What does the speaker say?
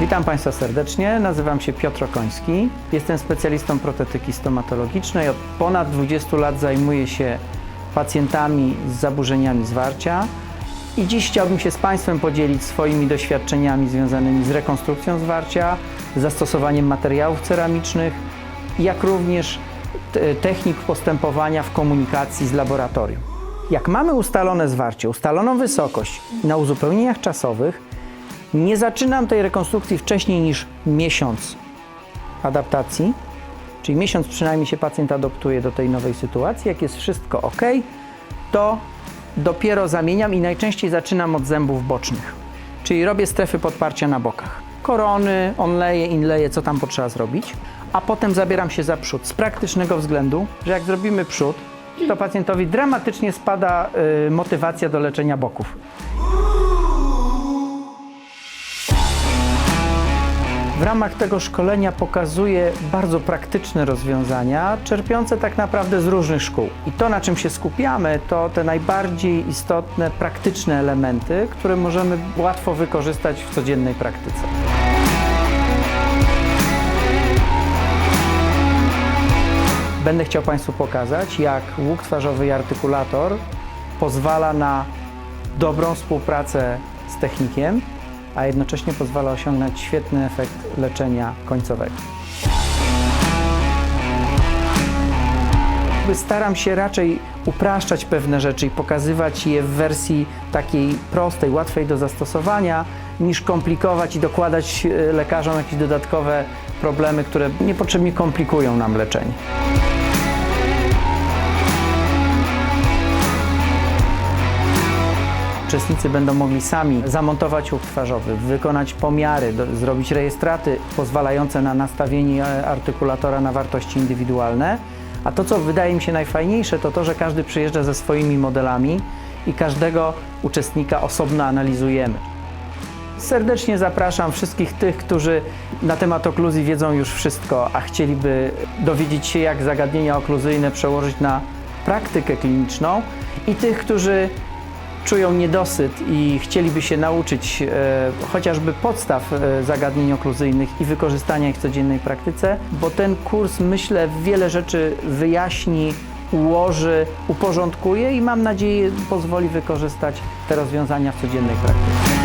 Witam Państwa serdecznie, nazywam się Piotr Okoński. Jestem specjalistą protetyki stomatologicznej. Od ponad 20 lat zajmuję się pacjentami z zaburzeniami zwarcia. I dziś chciałbym się z Państwem podzielić swoimi doświadczeniami związanymi z rekonstrukcją zwarcia, zastosowaniem materiałów ceramicznych, jak również te- technik postępowania w komunikacji z laboratorium. Jak mamy ustalone zwarcie, ustaloną wysokość na uzupełnieniach czasowych, nie zaczynam tej rekonstrukcji wcześniej niż miesiąc adaptacji, czyli miesiąc przynajmniej się pacjent adoptuje do tej nowej sytuacji. Jak jest wszystko ok, to dopiero zamieniam i najczęściej zaczynam od zębów bocznych, czyli robię strefy podparcia na bokach. Korony, onleje, inleje, co tam potrzeba zrobić, a potem zabieram się za przód z praktycznego względu, że jak zrobimy przód, to pacjentowi dramatycznie spada y, motywacja do leczenia boków. W ramach tego szkolenia pokazuję bardzo praktyczne rozwiązania, czerpiące tak naprawdę z różnych szkół. I to, na czym się skupiamy, to te najbardziej istotne, praktyczne elementy, które możemy łatwo wykorzystać w codziennej praktyce. Będę chciał Państwu pokazać, jak łuk twarzowy i artykulator pozwala na dobrą współpracę z technikiem, a jednocześnie pozwala osiągnąć świetny efekt leczenia końcowego. Staram się raczej upraszczać pewne rzeczy i pokazywać je w wersji takiej prostej, łatwej do zastosowania, niż komplikować i dokładać e, lekarzom jakieś dodatkowe problemy, które niepotrzebnie komplikują nam leczenie. Uczestnicy będą mogli sami zamontować łuk twarzowy, wykonać pomiary, do, zrobić rejestraty pozwalające na nastawienie e, artykulatora na wartości indywidualne. A to, co wydaje mi się najfajniejsze, to to, że każdy przyjeżdża ze swoimi modelami i każdego uczestnika osobno analizujemy. Serdecznie zapraszam wszystkich tych, którzy na temat okluzji wiedzą już wszystko, a chcieliby dowiedzieć się, jak zagadnienia okluzyjne przełożyć na praktykę kliniczną, i tych, którzy czują niedosyt i chcieliby się nauczyć e, chociażby podstaw e, zagadnień okluzyjnych i wykorzystania ich w codziennej praktyce, bo ten kurs, myślę, wiele rzeczy wyjaśni, ułoży, uporządkuje i mam nadzieję pozwoli wykorzystać te rozwiązania w codziennej praktyce.